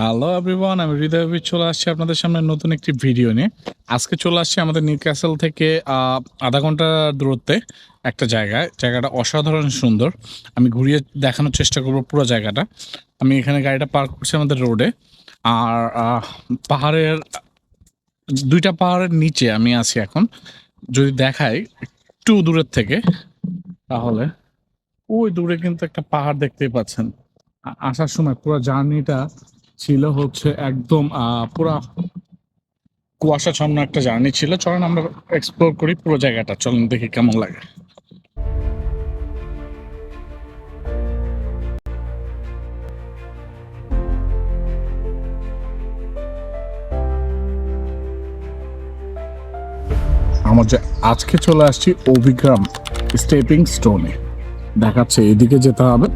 Hello everyone আমি হৃদয় চলে আসছি আপনাদের সামনে নতুন একটি ভিডিও নিয়ে। আজকে চলে আসছি আমাদের নিউ ক্যাসেল থেকে আধা ঘণ্টা দূরত্বে একটা জায়গায়। জায়গাটা অসাধারণ সুন্দর। আমি ঘুরিয়ে দেখানোর চেষ্টা করব পুরো জায়গাটা। আমি এখানে গাড়িটা পার্ক করছি আমাদের রোডে আর পাহাড়ের, দুইটা পাহাড়ের নিচে আমি আছি এখন। যদি দেখাই একটু দূরের থেকে, তাহলে ওই দূরে কিন্তু একটা পাহাড় দেখতেই পাচ্ছেন। আসার সময় পুরো জার্নিটা ছিল হচ্ছে একদম পুরা কুয়াশাচ্ছন্ন একটা জার্নি ছিল। চলেন আমরা এক্সপ্লোর করি পুরো জায়গাটা। চলেন দেখি কেমন লাগে। আমার যে আজকে চলে আসছি অভিগ্রাম স্টেপিং স্টোনে। দেখাচ্ছে এদিকে যেতে হবে।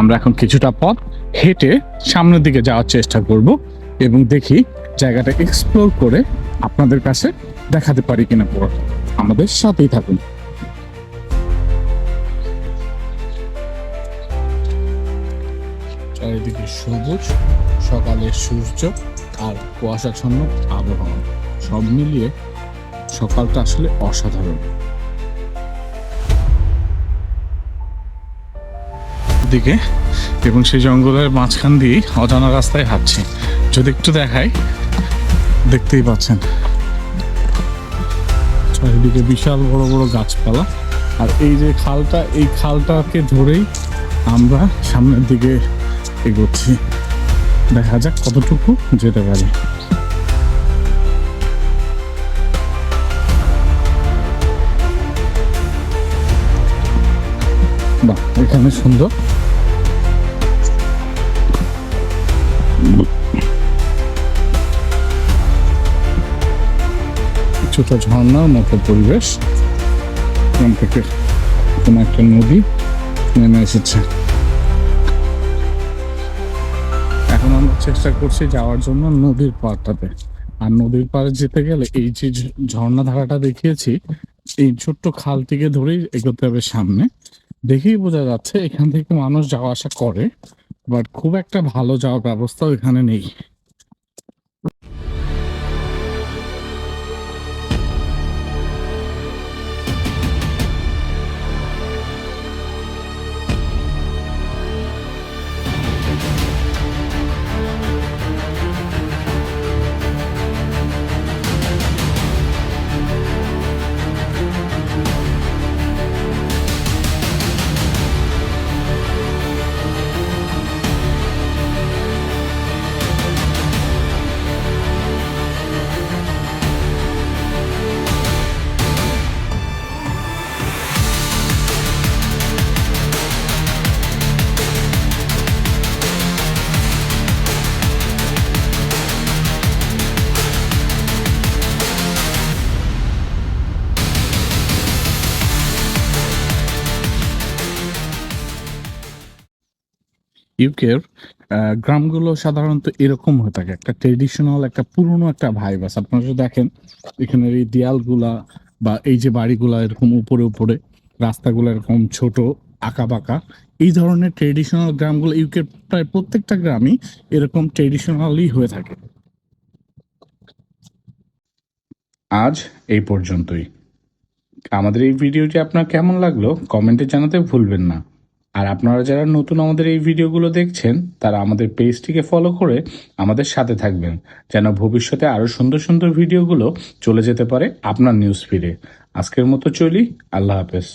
আমরা এখন কিছুটা পথ হেঁটে সামনের দিকে যাওয়ার চেষ্টা করব এবং দেখি জায়গাটা এক্সপ্লোর করে আপনাদের কাছে দেখাতে পারি কিনা পুরো। আমাদের সাথেই থাকুন। চারিদিকে সবুজ সকালের সূর্য আর কুয়াশাচ্ছন্ন আবহাওয়া। সব মিলিয়ে সকালটা আসলে অসাধারণ। দিকে এবং সেই জঙ্গলের মাঝখান দিয়ে অজানা রাস্তায় হাঁটছি। যদি একটু দেখাই, দেখতেই পাচ্ছেন। চারিদিকে বিশাল বড় বড় গাছপালা। আর এই যে খালটা, এই খালটাকে ধরেই আমরা সামনের দিকে এগোচ্ছি। দেখা যাক কতটুকু যেতে পারি। বাহ, এখানে সুন্দর। কিছুটা ঝর্ণার মতো পরিবেশ। এখান থেকে কোনো একটা নদী নেমে এসেছে। এখন আমরা চেষ্টা করছি যাওয়ার জন্য নদীর পাড়টাতে। আর নদীর পাড়ে যেতে গেলে এই যে ঝর্ণা ধারাটা দেখিয়েছি, এই ছোট্ট খাল থেকে ধরেই এগোতে হবে সামনে। দেখেই বোঝা যাচ্ছে এখান থেকে মানুষ যাওয়া আসা করে। বাট খুব একটা ভালো যাওয়ার ব্যবস্থা ওইখানে নেই। ইউকের গ্রামগুলো সাধারণত এরকম হয়ে থাকে। একটা ট্রেডিশনাল একটা পুরনো একটা ভাইব আছে। আপনারা যদি দেখেন এখানের এই দেয়ালগুলা বা এই যে বাড়িগুলা এরকম উপরে উপরে, রাস্তাগুলো এরকম ছোট আঁকা বাঁকা এই ধরনের ট্রেডিশনাল গ্রামগুলো ইউকের প্রায় প্রত্যেকটা গ্রামই এরকম ট্রেডিশনালি হয়ে থাকে। আজ এই পর্যন্তই। আমাদের এই ভিডিওটি আপনার কেমন লাগল, কমেন্টে জানাতে ভুলবেন না। আর আপনারা যারা নতুন আমাদের এই ভিডিওগুলো দেখছেন, তারা আমাদের পেজটিকে ফলো করে আমাদের সাথে থাকবেন, যেন ভবিষ্যতে আরও সুন্দর সুন্দর ভিডিওগুলো চলে যেতে পারে আপনার নিউজ ফিডে আজকের মতো চলি, আল্লাহ হাফেজ।